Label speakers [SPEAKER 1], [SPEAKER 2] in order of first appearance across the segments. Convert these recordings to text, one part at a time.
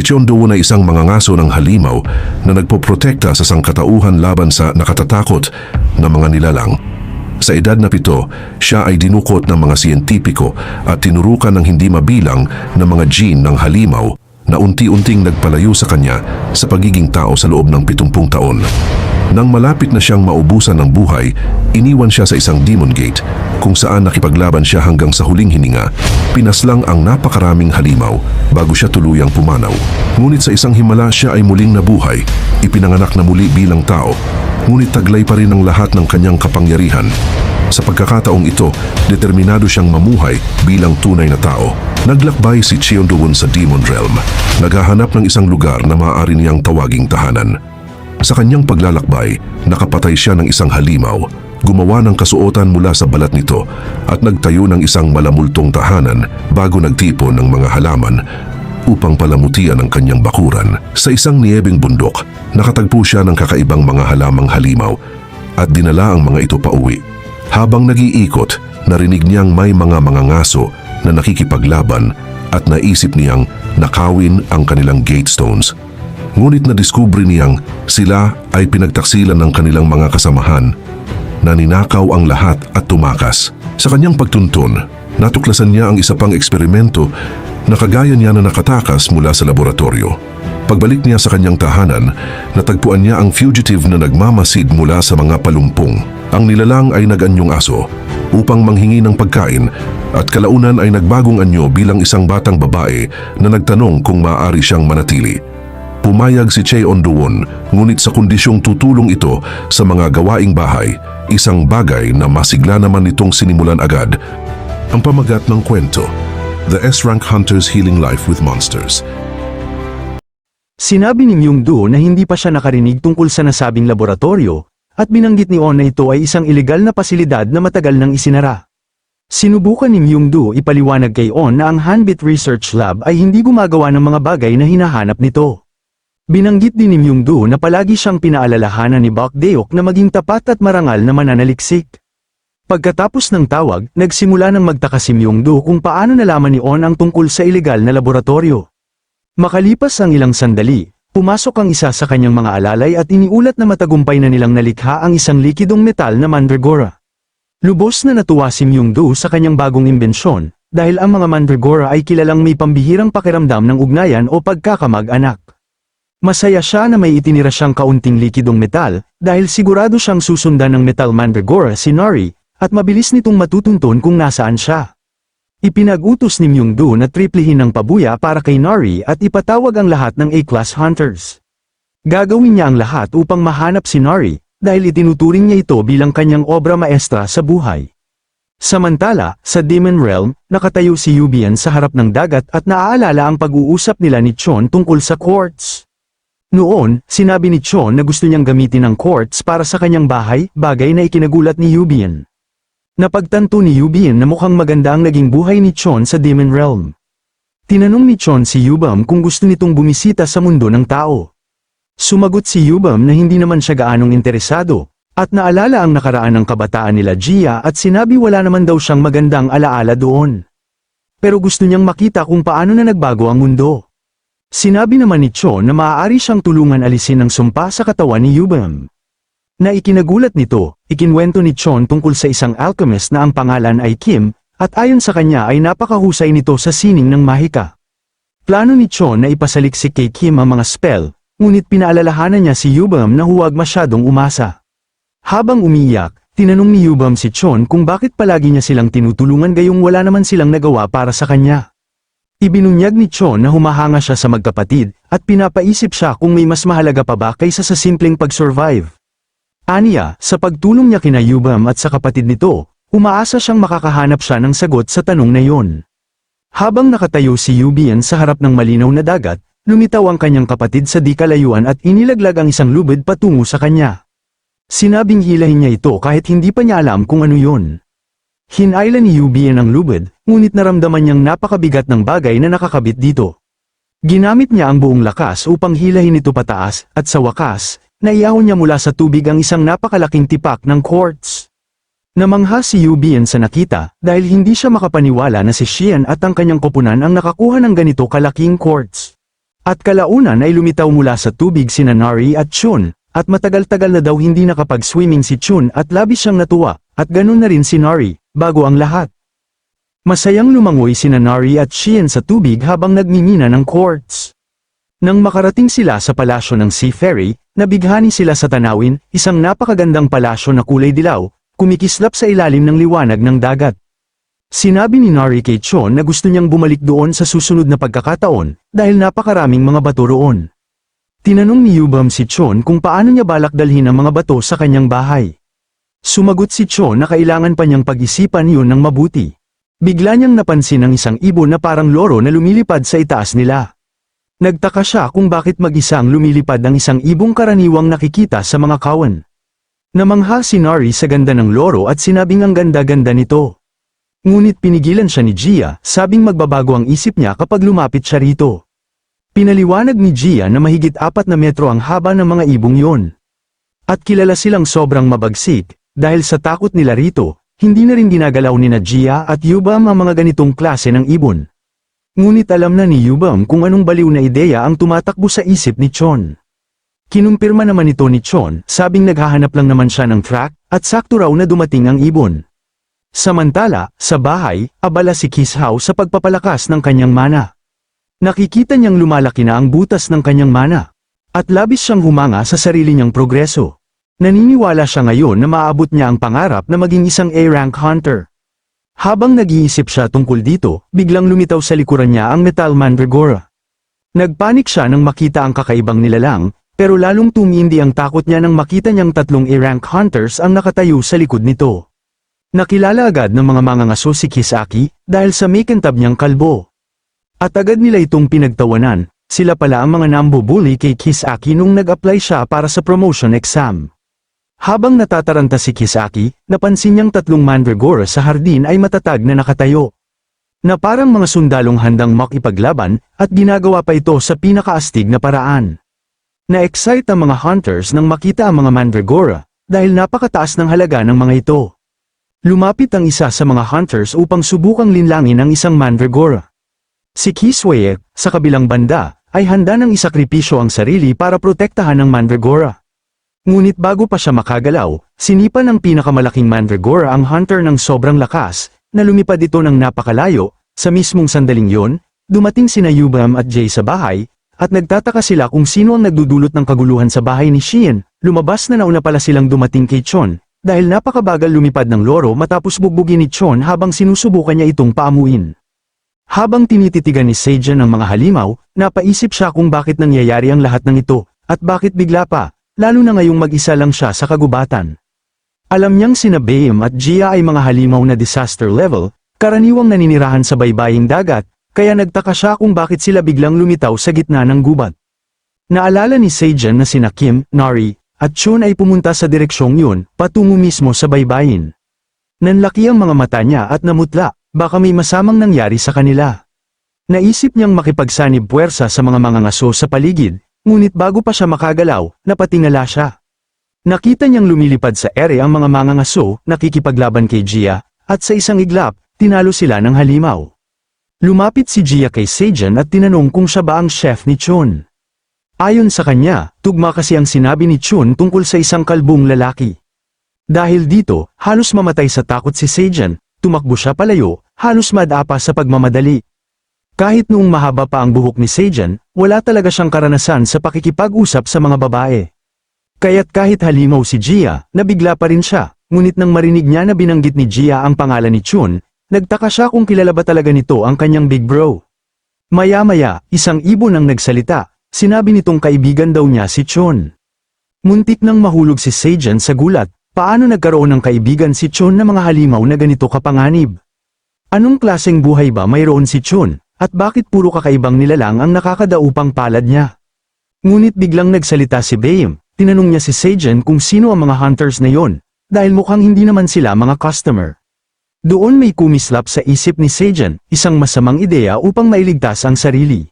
[SPEAKER 1] Si Chondoon ay isang mangangaso ng halimaw na nagpoprotekta sa sangkatauhan laban sa nakatatakot na mga nilalang. Sa edad na pito, siya ay dinukot ng mga siyentipiko at tinurukan ng hindi mabilang na mga gene ng halimaw na unti-unting nagpalayo sa kanya sa pagiging tao sa loob ng 70 taon. Nang malapit na siyang maubusan ng buhay, iniwan siya sa isang demon gate kung saan nakipaglaban siya hanggang sa huling hininga. Pinaslang ang napakaraming halimaw bago siya tuluyang pumanaw. Ngunit sa isang himala siya ay muling nabuhay, ipinanganak na muli bilang tao. Ngunit taglay pa rin ang lahat ng kanyang kapangyarihan. Sa pagkakataong ito, determinado siyang mamuhay bilang tunay na tao. Naglakbay si Cheon Doon sa Demon Realm, naghahanap ng isang lugar na maaari niyang tawaging tahanan. Sa kanyang paglalakbay, nakapatay siya ng isang halimaw, gumawa ng kasuotan mula sa balat nito at nagtayo ng isang malamultong tahanan bago nagtipon ng mga halaman upang palamutian ang kanyang bakuran. Sa isang niebeng bundok, nakatagpo siya ng kakaibang mga halamang halimaw at dinala ang mga ito pauwi. Habang nag-iikot, narinig niyang may mga mangangaso na nakikipaglaban at naisip niyang nakawin ang kanilang gate stones. Ngunit nadiskubre niyang sila ay pinagtaksilan ng kanilang mga kasamahan na ninakaw ang lahat at tumakas. Sa kanyang pagtuntun, natuklasan niya ang isa pang eksperimento na kagaya niya na nakatakas mula sa laboratorio. Pagbalik niya sa kanyang tahanan, natagpuan niya ang fugitive na nagmamasid mula sa mga palumpong. Ang nilalang ay nag-anyong aso upang manghingi ng pagkain at kalaunan ay nagbagong anyo bilang isang batang babae na nagtanong kung maaari siyang manatili. Pumayag si Che Onduwon, ngunit sa kondisyong tutulong ito sa mga gawaing bahay, isang bagay na masigla naman nitong sinimulan agad. Ang pamagat ng kwento, The S-Rank Hunter's Healing Life with Monsters.
[SPEAKER 2] Sinabi ni Myung Do na hindi pa siya nakarinig tungkol sa nasabing laboratorio, at binanggit ni On na ito ay isang ilegal na pasilidad na matagal nang isinara. Sinubukan ni Myung Do ipaliwanag kay On na ang Hanbit Research Lab ay hindi gumagawa ng mga bagay na hinahanap nito. Binanggit din ni Myung Do na palagi siyang pinaalalahanan ni Bok Deok na maging tapat at marangal na mananaliksik. Pagkatapos ng tawag, nagsimula ng magtaka si Myung Do kung paano nalaman ni On ang tungkol sa ilegal na laboratorio. Makalipas ang ilang sandali, pumasok ang isa sa kanyang mga alalay at iniulat na matagumpay na nilang nalikha ang isang likidong metal na mandragora. Lubos na natuwa si Myung Do sa kanyang bagong imbensyon, dahil ang mga mandragora ay kilalang may pambihirang pakiramdam ng ugnayan o pagkakamag-anak. Masaya siya na may itinira siyang kaunting likidong metal, dahil sigurado siyang susundan ng metal mandragora si Nari, at mabilis nitong matutuntun kung nasaan siya. Ipinag-utos ni Myung Do na triplihin ng pabuya para kay Nari at ipatawag ang lahat ng A-class hunters. Gagawin niya ang lahat upang mahanap si Nari, dahil itinuturing niya ito bilang kanyang obra maestra sa buhay. Samantala, sa Demon Realm, nakatayo si Yubian sa harap ng dagat at naaalala ang pag-uusap nila ni Chon tungkol sa quartz. Noon, sinabi ni Chon na gusto niyang gamitin ang quartz para sa kanyang bahay, bagay na ikinagulat ni Yubian. Napagtanto ni Yubian na mukhang maganda ang naging buhay ni Chon sa Demon Realm. Tinanong ni Chon si Yubam kung gusto nitong bumisita sa mundo ng tao. Sumagot si Yubam na hindi naman siya gaanong interesado, at naalala ang nakaraan ng kabataan nila Gia at sinabi wala naman daw siyang magandang alaala doon. Pero gusto niyang makita kung paano na nagbago ang mundo. Sinabi naman ni Chon na maaari siyang tulungan alisin ang sumpa sa katawan ni Yubam. Na ikinagulat nito, ikinwento ni Chon tungkol sa isang alchemist na ang pangalan ay Kim, at ayon sa kanya ay napakahusay nito sa sining ng mahika. Plano ni Chon na ipasaliksik kay Kim ang mga spell, ngunit pinaalalahanan niya si Yubam na huwag masyadong umasa. Habang umiyak, tinanong ni Yubam si Chon kung bakit palagi niya silang tinutulungan gayong wala naman silang nagawa para sa kanya. Ibinunyag ni Chon na humahanga siya sa magkapatid, at pinapaisip siya kung may mas mahalaga pa ba kaysa sa simpleng pag-survive. Aniya, sa pagtulong niya kina Yubam at sa kapatid nito, umaasa siyang makakahanap siya ng sagot sa tanong na yon. Habang nakatayo si Yubian sa harap ng malinaw na dagat, lumitaw ang kanyang kapatid sa di kalayuan at inilaglag ang isang lubid patungo sa kanya. Sinabing hilahin niya ito kahit hindi pa niya alam kung ano yon. Hinayla ni Yubian ang lubid, ngunit naramdaman niyang napakabigat ng bagay na nakakabit dito. Ginamit niya ang buong lakas upang hilahin ito pataas, at sa wakas, naiyahon niya mula sa tubig ang isang napakalaking tipak ng quartz. Namangha si Yubian sa nakita, dahil hindi siya makapaniwala na si Xian at ang kanyang koponan ang nakakuha ng ganito kalaking quartz. At kalaunan ay lumitaw mula sa tubig sina Nari at Chun, at matagal-tagal na daw hindi nakapag-swimming si Chun at labis siyang natuwa, at ganun na rin si Nari, bago ang lahat. Masayang lumangoy sina Nari at Chien sa tubig habang nagmimina ng quartz. Nang makarating sila sa palasyo ng Sea Fairy, nabighani sila sa tanawin, isang napakagandang palasyo na kulay dilaw, kumikislap sa ilalim ng liwanag ng dagat. Sinabi ni Nari kay Chon na gusto niyang bumalik doon sa susunod na pagkakataon, dahil napakaraming mga bato roon. Tinanong ni Yubam si Chon kung paano niya balak dalhin ang mga bato sa kanyang bahay. Sumagot si Chon na kailangan pa niyang pag-isipan yun ng mabuti. Bigla niyang napansin ang isang ibon na parang loro na lumilipad sa itaas nila. Nagtaka siya kung bakit mag-isa ang lumilipad ang isang ibong karaniwang nakikita sa mga kawan. Namangha si Nari sa ganda ng loro at sinabing ang ganda-ganda nito. Ngunit pinigilan siya ni Gia, sabing magbabago ang isip niya kapag lumapit siya rito. Pinaliwanag ni Gia na mahigit apat na metro ang haba ng mga ibong yon. At kilala silang sobrang mabagsik, dahil sa takot nila rito, hindi na rin ginagalaw ni Gia at Yubam ang mga ganitong klase ng ibon. Ngunit alam na ni Yubam kung anong baliw na ideya ang tumatakbo sa isip ni Chon. Kinumpirma naman ito ni Chon, sabing naghahanap lang naman siya ng track, at sakto raw na dumating ang ibon. Samantala, sa bahay, abala si Kishao sa pagpapalakas ng kanyang mana. Nakikita niyang lumalaki na ang butas ng kanyang mana. At labis siyang humanga sa sarili niyang progreso. Naniniwala siya ngayon na maabot niya ang pangarap na maging isang A-rank hunter. Habang nag-iisip siya tungkol dito, biglang lumitaw sa likuran niya ang Metal Mandragora. Nagpanik siya nang makita ang kakaibang nilalang, pero lalong tumindi ang takot niya nang makita niyang tatlong A-rank hunters ang nakatayo sa likod nito. Nakilala agad ng mga mangangaso si Kisaki dahil sa may kintab niyang kalbo. At agad nila itong pinagtawanan, sila pala ang mga nambubuli kay Kisaki nung nag-apply siya para sa promotion exam. Habang natataranta si Kisaki, napansin niyang tatlong mandragora sa hardin ay matatag na nakatayo. Na parang mga sundalong handang makipaglaban at ginagawa pa ito sa pinakaastig na paraan. Na-excite ang mga hunters nang makita ang mga mandragora dahil napakataas ng halaga ng mga ito. Lumapit ang isa sa mga hunters upang subukang linlangin ang isang mandragora. Si Kiswaye, sa kabilang banda, ay handa ng isakripisyo ang sarili para protektahan ng mandragora. Ngunit bago pa siya makagalaw, sinipa ng pinakamalaking mandragora ang hunter ng sobrang lakas, na lumipad ito ng napakalayo, sa mismong sandaling yon, dumating sina Yubam at Jay sa bahay, at nagtataka sila kung sino ang nagdudulot ng kaguluhan sa bahay ni Shien, lumabas na nauna pala silang dumating kay Chon, dahil napakabagal lumipad ng loro matapos bugbugin ni Chon habang sinusubukan niya itong paamuin. Habang tinititigan ni Seijan ang mga halimaw, napaisip siya kung bakit nangyayari ang lahat ng ito, at bakit bigla pa, lalo na ngayong mag-isa lang siya sa kagubatan. Alam niyang sina Baim at Gia ay mga halimaw na disaster level, karaniwang naninirahan sa baybaying dagat, kaya nagtaka siya kung bakit sila biglang lumitaw sa gitna ng gubat. Naalala ni Seijan na sina Kim, Nari, at Chun ay pumunta sa direksyong yun, patungo mismo sa baybayin. Nanlaki ang mga mata niya at namutla, baka may masamang nangyari sa kanila. Naisip niyang makipagsanib puwersa sa mga mangangaso sa paligid, ngunit bago pa siya makagalaw, napatingala siya. Nakita niyang lumilipad sa ere ang mga mangangaso, nakikipaglaban kay Gia, at sa isang iglap, tinalo sila ng halimaw. Lumapit si Gia kay Seijan at tinanong kung siya ba ang chef ni Chun. Ayon sa kanya, tugma kasi ang sinabi ni Chun tungkol sa isang kalbong lalaki. Dahil dito, halos mamatay sa takot si Seijan, tumakbo siya palayo, halos madapa sa pagmamadali. Kahit noong mahaba pa ang buhok ni Seijan, wala talaga siyang karanasan sa pakikipag-usap sa mga babae. Kaya't kahit halimaw si Gia, nabigla pa rin siya, ngunit nang marinig niya na binanggit ni Gia ang pangalan ni Chun, nagtaka siya kung kilala ba talaga nito ang kanyang big bro. Maya-maya, isang ibon ang nagsalita, sinabi nitong kaibigan daw niya si Chun. Muntik nang mahulog si Seijan sa gulat, paano nagkaroon ng kaibigan si Chun na mga halimaw na ganito kapanganib? Anong klaseng buhay ba mayroon si Chun, at bakit puro kakaibang nilalang ang nakakadaupang palad niya? Ngunit biglang nagsalita si Baim, tinanong niya si Seijan kung sino ang mga hunters na yon, dahil mukhang hindi naman sila mga customer. Doon may kumislap sa isip ni Seijan, isang masamang ideya upang mailigtas ang sarili.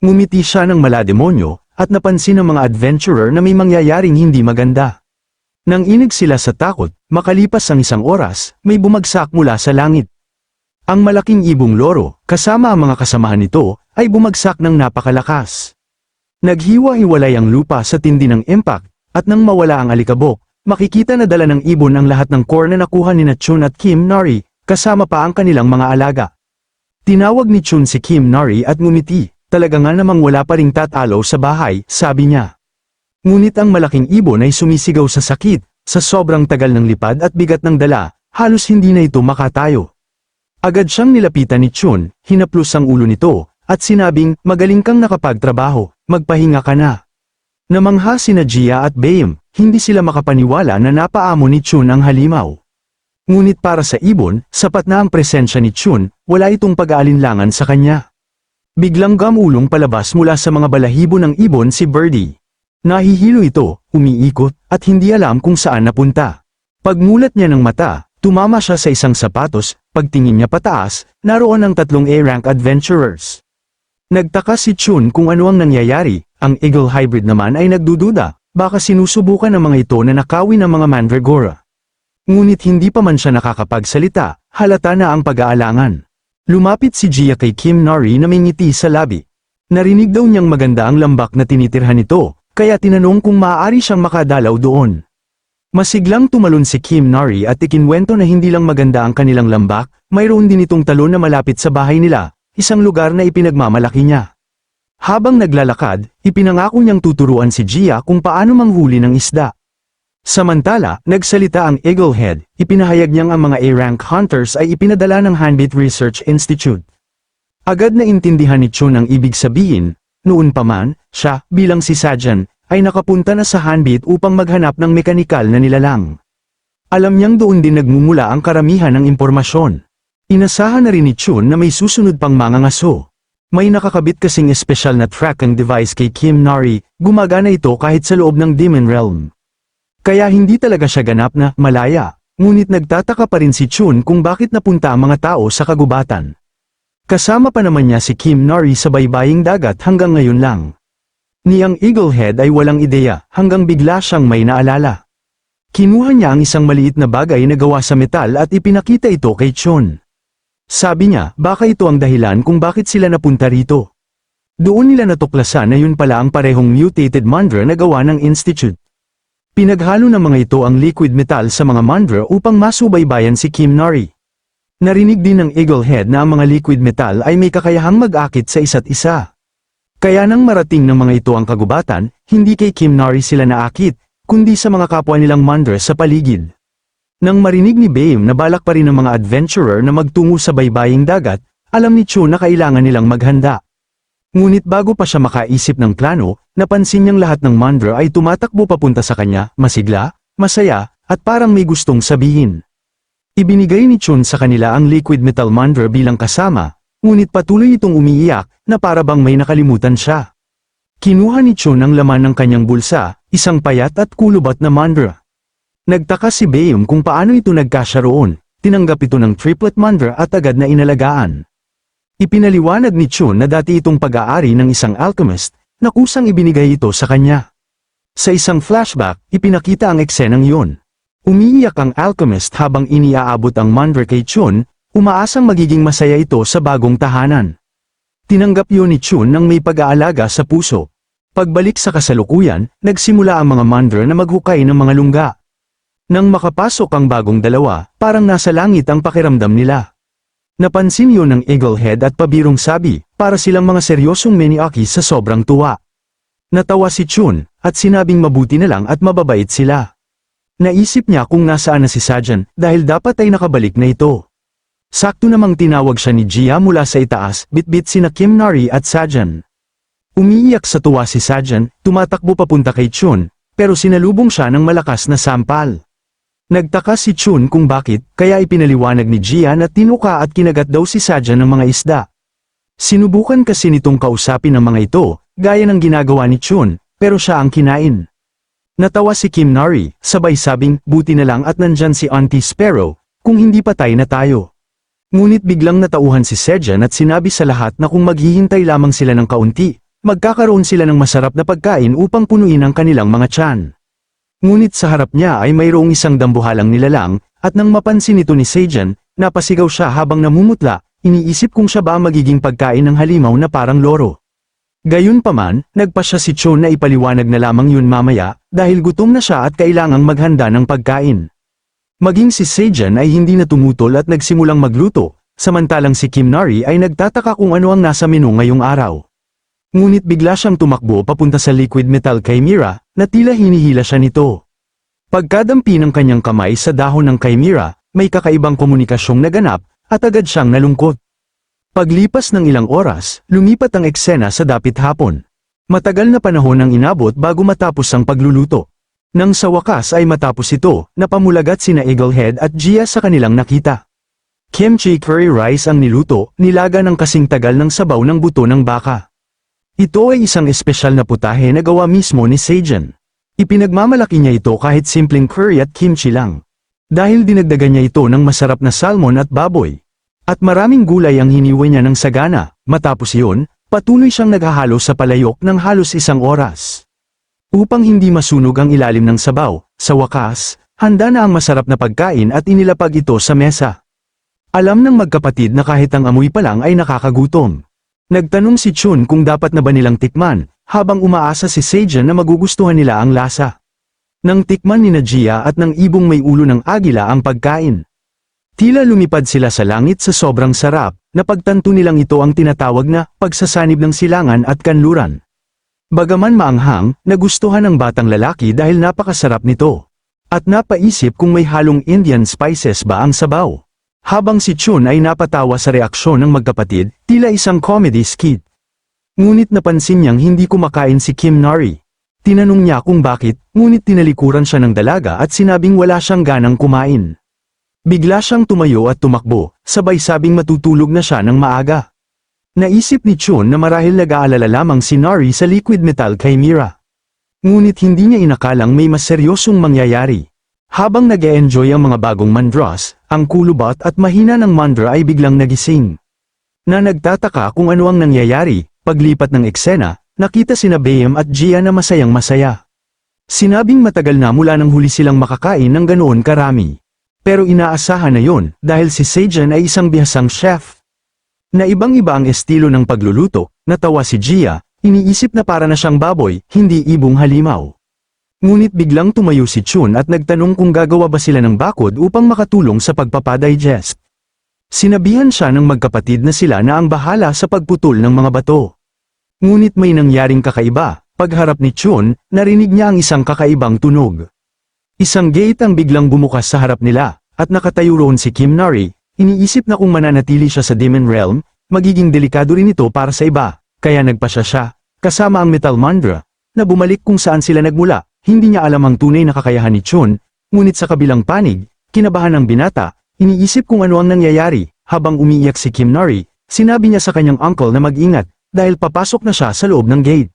[SPEAKER 2] Ngumiti siya ng malademonyo, at napansin ng mga adventurer na may mangyayaring hindi maganda. Nang inig sila sa takot, makalipas ang isang oras, may bumagsak mula sa langit. Ang malaking ibong loro, kasama ang mga kasamahan nito, ay bumagsak ng napakalakas. Naghiwa-hiwalay ang lupa sa tindi ng impact, at nang mawala ang alikabok, makikita na dala ng ibon ang lahat ng core na nakuha ni na Chun at Kim Nari, kasama pa ang kanilang mga alaga. Tinawag ni Chun si Kim Nari at ngumiti, talaga nga namang wala pa ring tatalo sa bahay, sabi niya. Ngunit ang malaking ibon ay sumisigaw sa sakit, sa sobrang tagal ng lipad at bigat ng dala, halos hindi na ito makatayo. Agad siyang nilapitan ni Chun, hinaplos ang ulo nito, at sinabing, magaling kang nakapagtrabaho, magpahinga ka na. Namangha sina Gia at Bayem, hindi sila makapaniwala na napaamo ni Chun ang halimaw. Ngunit para sa ibon, sapat na ang presensya ni Chun, wala itong pag-aalinlangan sa kanya. Biglang gamulong palabas mula sa mga balahibo ng ibon si Birdie. Nahihilo ito, umiikot, at hindi alam kung saan napunta. Pagmulat niya ng mata, tumama siya sa isang sapatos, pagtingin niya pataas, naroon ang tatlong A-rank adventurers. Nagtaka si Chun kung ano ang nangyayari, ang Eagle Hybrid naman ay nagdududa, baka sinusubukan ng mga ito na nakawin ng mga Mandragora. Ngunit hindi pa man siya nakakapagsalita, halata na ang pag-aalangan. Lumapit si Gia kay Kim Nari na may ngiti sa labi. Narinig daw niyang maganda ang lambak na tinitirhan nito, kaya tinanong kung maaari siyang makadalaw doon. Masiglang tumalon si Kim Nari at ikinwento na hindi lang maganda ang kanilang lambak, mayroon din itong talon na malapit sa bahay nila, isang lugar na ipinagmamalaki niya. Habang naglalakad, ipinangako niyang tuturuan si Gia kung paano manghuli ng isda. Samantala, nagsalita ang Eaglehead, ipinahayag niyang ang mga A-rank hunters ay ipinadala ng Handbit Research Institute. Agad na intindihan ni Chun ang ibig sabihin, noon pa man, siya, bilang si Sajan, ay nakapunta na sa Handbit upang maghanap ng mekanikal na nilalang. Alam niyang doon din nagmumula ang karamihan ng impormasyon. Inasahan na rin ni Chun na may susunod pang mga ngaso. May nakakabit kasing espesyal na tracking device kay Kim Nari, gumagana ito kahit sa loob ng Demon Realm. Kaya hindi talaga siya ganap na malaya, ngunit nagtataka pa rin si Chun kung bakit napunta ang mga tao sa kagubatan. Kasama pa naman niya si Kim Nari sa baybaying dagat hanggang ngayon lang. Niyang Eaglehead ay walang ideya hanggang bigla siyang may naalala. Kinuha niya ang isang maliit na bagay na gawa sa metal at ipinakita ito kay Chun. Sabi niya, baka ito ang dahilan kung bakit sila napunta rito. Doon nila natuklasan na yun pala ang parehong mutated mandra na gawa ng Institute. Pinaghalo ng mga ito ang liquid metal sa mga mandra upang masubaybayan si Kim Nari. Narinig din ng Eaglehead na ang mga liquid metal ay may kakayahang mag-akit sa isa't isa. Kaya nang marating ng mga ito ang kagubatan, hindi kay Kim Nari sila naakit, kundi sa mga kapwa nilang mandra sa paligid. Nang marinig ni Baim na balak pa rin ng mga adventurer na magtungo sa baybaying dagat, alam ni Chu na kailangan nilang maghanda. Ngunit bago pa siya makaisip ng plano, napansin niyang lahat ng mandra ay tumatakbo papunta sa kanya, masigla, masaya, at parang may gustong sabihin. Ibinigay ni Chun sa kanila ang liquid metal mandra bilang kasama, ngunit patuloy itong umiiyak na para bang may nakalimutan siya. Kinuha ni Chun ang laman ng kanyang bulsa, isang payat at kulubat na mandra. Nagtaka si Bayum kung paano ito nagkasya roon, tinanggap ito ng triplet mandra at agad na inalagaan. Ipinaliwanag ni Chun na dati itong pag-aari ng isang alchemist, na kusang ibinigay ito sa kanya. Sa isang flashback, ipinakita ang eksenang yun. Umiiyak ang alchemist habang iniaabot ang mandra kay Chun, umaasang magiging masaya ito sa bagong tahanan. Tinanggap yun ni Chun nang may pag-aalaga sa puso. Pagbalik sa kasalukuyan, nagsimula ang mga mandra na maghukay ng mga lungga. Nang makapasok ang bagong dalawa, parang nasa langit ang pakiramdam nila. Napansin yun ng Eaglehead at pabirong sabi, para silang mga seryosong Meniaki sa sobrang tuwa. Natawa si Chun, at sinabing mabuti na lang at mababait sila. Naisip niya kung nasaan na si Sajan, dahil dapat ay nakabalik na ito. Sakto namang tinawag siya ni Gia mula sa itaas, bitbit sina Kim Nari at Sajan. Umiiyak sa tuwa si Sajan, tumatakbo papunta kay Chun, pero sinalubong siya ng malakas na sampal. Nagtaka si Chun kung bakit, kaya ipinaliwanag ni Gia na tinuka at kinagat daw si Sajan ng mga isda. Sinubukan kasi nitong kausapin ang mga ito, gaya ng ginagawa ni Chun, pero siya ang kinain. Natawa si Kim Nari, sabay sabing, buti na lang at nandyan si Auntie Sparrow, kung hindi patay na tayo. Ngunit biglang natauhan si Sejan at sinabi sa lahat na kung maghihintay lamang sila ng kaunti, magkakaroon sila ng masarap na pagkain upang punuin ang kanilang mga tiyan. Ngunit sa harap niya ay mayroong isang dambuhalang nilalang, at nang mapansin ito ni Sejan, napasigaw siya habang namumutla, iniisip kung siya ba magiging pagkain ng halimaw na parang loro. Gayunpaman, nagpa siya si Chon na ipaliwanag na lamang yun mamaya, dahil gutom na siya at kailangang maghanda ng pagkain. Maging si Sejan ay hindi na tumutol at nagsimulang magluto, samantalang si Kim Nari ay nagtataka kung ano ang nasa menu ngayong araw. Ngunit bigla siyang tumakbo papunta sa liquid metal chimera, na tila hinihila siya nito. Pagkadampi ng kanyang kamay sa dahon ng chimera, may kakaibang komunikasyong naganap, at agad siyang nalungkot. Paglipas ng ilang oras, lumipat ang eksena sa dapit hapon. Matagal na panahon ang inabot bago matapos ang pagluluto. Nang sa wakas ay matapos ito, napamulagat sina Eaglehead at Gia sa kanilang nakita. Kimchi curry rice ang niluto, nilaga ng kasing tagal ng sabaw ng buto ng baka. Ito ay isang espesyal na putahe na gawa mismo ni Sejan. Ipinagmamalaki niya ito kahit simpleng curry at kimchi lang. Dahil dinagdagan niya ito ng masarap na salmon at baboy. At maraming gulay ang hiniwa niya ng sagana, matapos iyon, patuloy siyang naghahalo sa palayok ng halos isang oras. Upang hindi masunog ang ilalim ng sabaw, sa wakas, handa na ang masarap na pagkain at inilapag ito sa mesa. Alam ng magkapatid na kahit ang amoy pa lang ay nakakagutom. Nagtanong si Chun kung dapat na ba nilang tikman, habang umaasa si Sejan na magugustuhan nila ang lasa. Nang tikman ni Najia at ng ibong may ulo ng agila ang pagkain. Tila lumipad sila sa langit sa sobrang sarap, na pagtanto nilang ito ang tinatawag na pagsasanib ng silangan at kanluran. Bagaman maanghang, nagustuhan ng batang lalaki dahil napakasarap nito. At napaisip kung may halong Indian spices ba ang sabaw. Habang si Chun ay napatawa sa reaksyon ng magkapatid, tila isang comedy skit. Ngunit napansin niyang hindi kumakain si Kim Nari. Tinanong niya kung bakit, ngunit tinalikuran siya ng dalaga at sinabing wala siyang ganang kumain. Bigla siyang tumayo at tumakbo, sabay sabing matutulog na siya ng maaga. Naisip ni Chun na marahil nag-aalala lamang si Nari sa liquid metal chimera. Ngunit hindi niya inakalang may mas seryosong mangyayari. Habang nag enjoy ang mga bagong mandras, ang kulubot at mahina ng mandra ay biglang nagising. Na nagtataka kung ano ang nangyayari, paglipat ng eksena, nakita sina Bayem at Gia na masayang masaya. Sinabing matagal na mula nang huli silang makakain ng ganoon karami. Pero inaasahan na yon dahil si Sejan ay isang bihasang chef. Na ibang-iba ang estilo ng pagluluto, natawa si Gia, iniisip na para na siyang baboy, hindi ibong halimaw. Ngunit biglang tumayo si Chun at nagtanong kung gagawa ba sila ng bakod upang makatulong sa pagpapadigest. Sinabihan siya ng magkapatid na sila na ang bahala sa pagputol ng mga bato. Ngunit may nangyaring kakaiba, pagharap ni Chun, narinig niya ang isang kakaibang tunog. Isang gate ang biglang bumukas sa harap nila, at nakatayo roon si Kim Nari, iniisip na kung mananatili siya sa Demon Realm, magiging delikado rin ito para sa iba, kaya nagpasya siya, kasama ang Metal Mandra, na bumalik kung saan sila nagmula, hindi niya alam ang tunay na kakayahan ni Chun, ngunit sa kabilang panig, kinabahan ng binata, iniisip kung ano ang nangyayari, habang umiiyak si Kim Nari, sinabi niya sa kanyang uncle na mag-ingat, dahil papasok na siya sa loob ng gate.